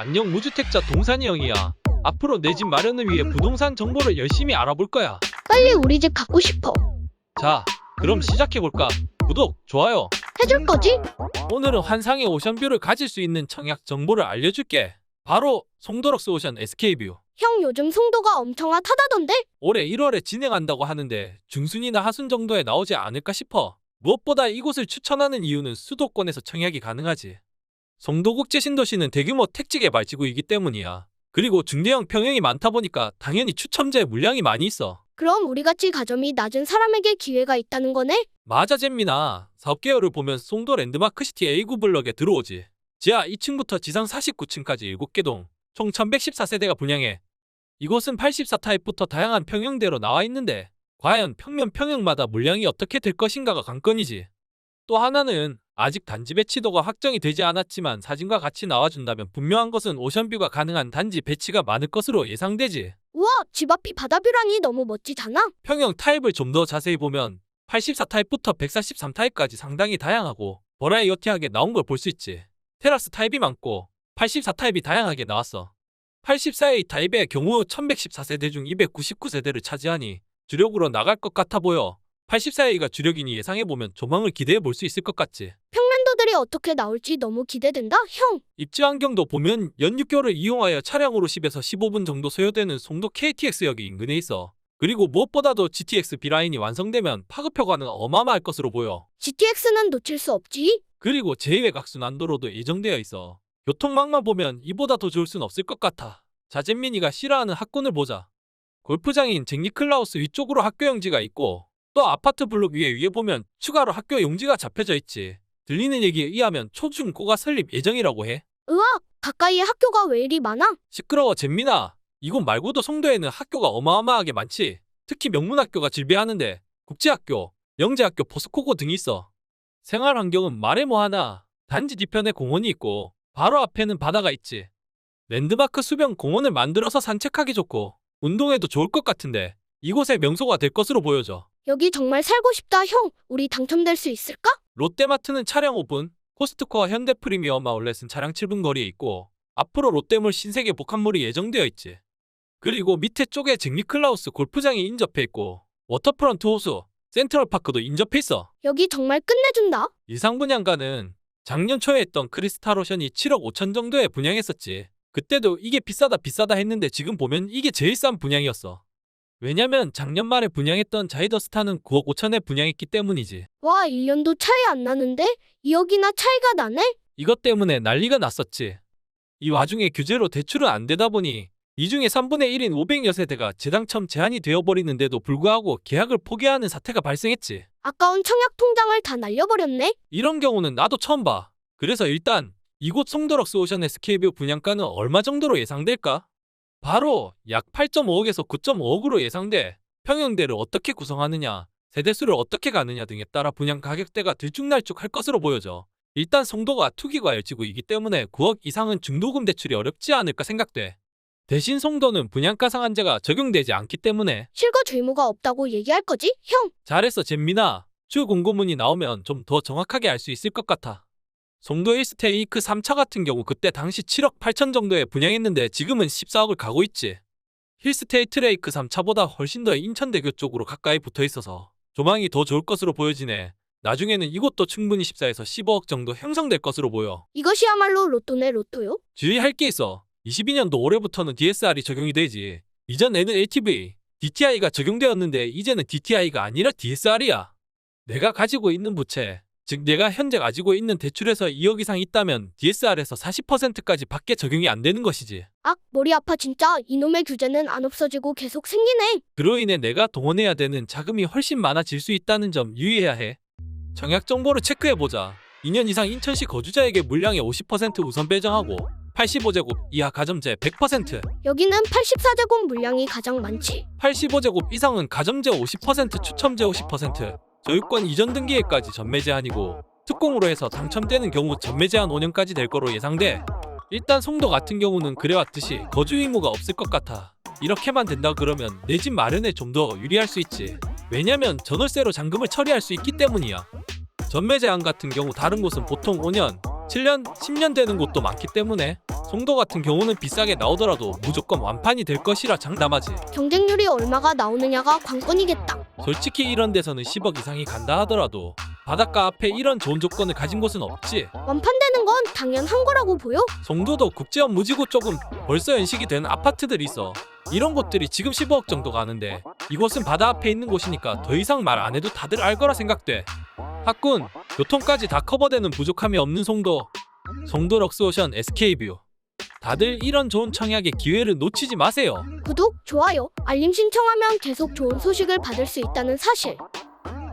안녕 무주택자 동산이 형이야. 앞으로 내 집 마련을 위해 부동산 정보를 열심히 알아볼 거야. 빨리 우리 집 갖고 싶어. 자, 그럼 시작해볼까? 구독, 좋아요. 해줄 거지? 오늘은 환상의 오션뷰를 가질 수 있는 청약 정보를 알려줄게. 바로 송도럭스 오션 SK뷰. 형 요즘 송도가 엄청 핫하다던데? 올해 1월에 진행한다고 하는데 중순이나 하순 정도에 나오지 않을까 싶어. 무엇보다 이곳을 추천하는 이유는 수도권에서 청약이 가능하지. 송도국제 신도시는 대규모 택지 개발 지구이기 때문이야. 그리고 중대형 평형이 많다 보니까 당연히 추첨자의 물량이 많이 있어. 그럼 우리같이 가점이 낮은 사람에게 기회가 있다는 거네? 맞아 잼미나 사업 개요를 보면 송도 랜드마크시티 A9 블럭에 들어오지. 지하 2층부터 지상 49층까지 7개 동, 총 1114세대가 분양해. 이곳은 84타입부터 다양한 평형대로 나와 있는데 과연 평면 평형마다 물량이 어떻게 될 것인가가 관건이지. 또 하나는 아직 단지 배치도가 확정이 되지 않았지만 사진과 같이 나와준다면 분명한 것은 오션뷰가 가능한 단지 배치가 많을 것으로 예상되지. 우와, 집 앞이 바다뷰라니 너무 멋지잖아? 평형 타입을 좀 더 자세히 보면 84타입부터 143타입까지 상당히 다양하고 버라이어티하게 나온 걸 볼 수 있지. 테라스 타입이 많고 84타입이 다양하게 나왔어. 84A 타입의 경우 1114세대 중 299세대를 차지하니 주력으로 나갈 것 같아 보여. 84A가 주력이니 예상해보면 조망을 기대해 볼 수 있을 것 같지. 평면도들이 어떻게 나올지 너무 기대된다, 형. 입지 환경도 보면 연육교를 이용하여 차량으로 10에서 15분 정도 소요되는 송도 KTX역이 인근에 있어. 그리고 무엇보다도 GTX B라인이 완성되면 파급 효과는 어마어마할 것으로 보여. GTX는 놓칠 수 없지? 그리고 제2의 각수 난도로도 예정되어 있어. 교통망만 보면 이보다 더 좋을 순 없을 것 같아. 자젠민이가 싫어하는 학군을 보자. 골프장인 잭니클라우스 위쪽으로 학교 용지가 있고 또 아파트 블록 위에 위에 보면 추가로 학교 용지가 잡혀져 있지. 들리는 얘기에 의하면 초중고가 설립 예정이라고 해. 으악, 가까이에 학교가 왜 이리 많아? 시끄러워 잼민아. 이곳 말고도 송도에는 학교가 어마어마하게 많지. 특히 명문학교가 질비하는데 국제학교, 영재학교, 포스코고 등이 있어. 생활 환경은 말해 뭐하나. 단지 뒤편에 공원이 있고 바로 앞에는 바다가 있지. 랜드마크 수변 공원을 만들어서 산책하기 좋고 운동에도 좋을 것 같은데 이곳의 명소가 될 것으로 보여져. 여기 정말 살고 싶다, 형. 우리 당첨될 수 있을까? 롯데마트는 차량 5분, 코스트코와 현대 프리미엄 아울렛은 차량 7분 거리에 있고 앞으로 롯데몰 신세계 복합몰이 예정되어 있지. 그리고 밑에 쪽에 잭니클라우스 골프장이 인접해 있고 워터프런트 호수, 센트럴파크도 인접해 있어. 여기 정말 끝내준다. 예상 분양가는 작년 초에 했던 크리스탈오션이 7억 5천 정도에 분양했었지. 그때도 이게 비싸다 비싸다 했는데 지금 보면 이게 제일 싼 분양이었어. 왜냐면 작년 말에 분양했던 자이더스타는 9억 5천에 분양했기 때문이지. 와, 1년도 차이 안 나는데? 2억이나 차이가 나네? 이것 때문에 난리가 났었지. 이 와중에 규제로 대출은 안 되다 보니 이 중에 3분의 1인 500여 세대가 재당첨 제한이 되어버리는데도 불구하고 계약을 포기하는 사태가 발생했지. 아까운 청약 통장을 다 날려버렸네? 이런 경우는 나도 처음 봐. 그래서 일단 이곳 송도럭스 오션 SK뷰 분양가는 얼마 정도로 예상될까? 바로 약 8.5억에서 9.5억으로 예상돼. 평형대를 어떻게 구성하느냐, 세대수를 어떻게 가느냐 등에 따라 분양 가격대가 들쭉날쭉할 것으로 보여져. 일단 송도가 투기과열지구이기 때문에 9억 이상은 중도금 대출이 어렵지 않을까 생각돼. 대신 송도는 분양가 상한제가 적용되지 않기 때문에 실거주 의무가 없다고 얘기할 거지? 형, 잘했어 잼민아. 주 공고문이 나오면 좀 더 정확하게 알 수 있을 것 같아. 송도 일스테이크 3차 같은 경우 그때 당시 7억 8천 정도에 분양했는데 지금은 14억을 가고 있지. 힐스테이트 레이크 3차보다 훨씬 더 인천대교 쪽으로 가까이 붙어 있어서 조망이 더 좋을 것으로 보여지네. 나중에는 이곳도 충분히 14에서 15억 정도 형성될 것으로 보여. 이것이야말로 로또네 로또요? 주의할 게 있어. 22년도 올해부터는 DSR이 적용이 되지. 이전에는 LTV, DTI가 적용되었는데 이제는 DTI가 아니라 DSR이야. 내가 가지고 있는 부채, 즉 내가 현재 가지고 있는 대출에서 2억 이상 있다면 DSR에서 40%까지 밖에 적용이 안 되는 것이지. 악, 머리 아파 진짜. 이놈의 규제는 안 없어지고 계속 생기네. 그로 인해 내가 동원해야 되는 자금이 훨씬 많아질 수 있다는 점 유의해야 해. 정약 정보를 체크해보자. 2년 이상 인천시 거주자에게 물량의 50% 우선 배정하고 85제곱 이하 가점제 100%, 여기는 84제곱 물량이 가장 많지. 85제곱 이상은 가점제 50% 추첨제 50% 소유권 이전 등기에까지 전매 제한이고 특공으로 해서 당첨되는 경우 전매 제한 5년까지 될 거로 예상돼. 일단 송도 같은 경우는 그래왔듯이 거주 의무가 없을 것 같아. 이렇게만 된다 그러면 내 집 마련에 좀 더 유리할 수 있지. 왜냐면 전월세로 잔금을 처리할 수 있기 때문이야. 전매 제한 같은 경우 다른 곳은 보통 5년, 7년, 10년 되는 곳도 많기 때문에 송도 같은 경우는 비싸게 나오더라도 무조건 완판이 될 것이라 장담하지. 경쟁률이 얼마가 나오느냐가 관건이겠다. 솔직히 이런 데서는 10억 이상이 간다 하더라도 바닷가 앞에 이런 좋은 조건을 가진 곳은 없지. 완판되는 건 당연한 거라고 보여. 송도도 국제원 무지구 쪽은 벌써 연식이 된 아파트들이 있어. 이런 곳들이 지금 15억 정도 가는데 이곳은 바다 앞에 있는 곳이니까 더 이상 말 안 해도 다들 알 거라 생각돼. 학군, 교통까지 다 커버되는 부족함이 없는 송도. 송도 럭스오션 SK뷰. 다들 이런 좋은 청약의 기회를 놓치지 마세요. 구독, 좋아요, 알림 신청하면 계속 좋은 소식을 받을 수 있다는 사실.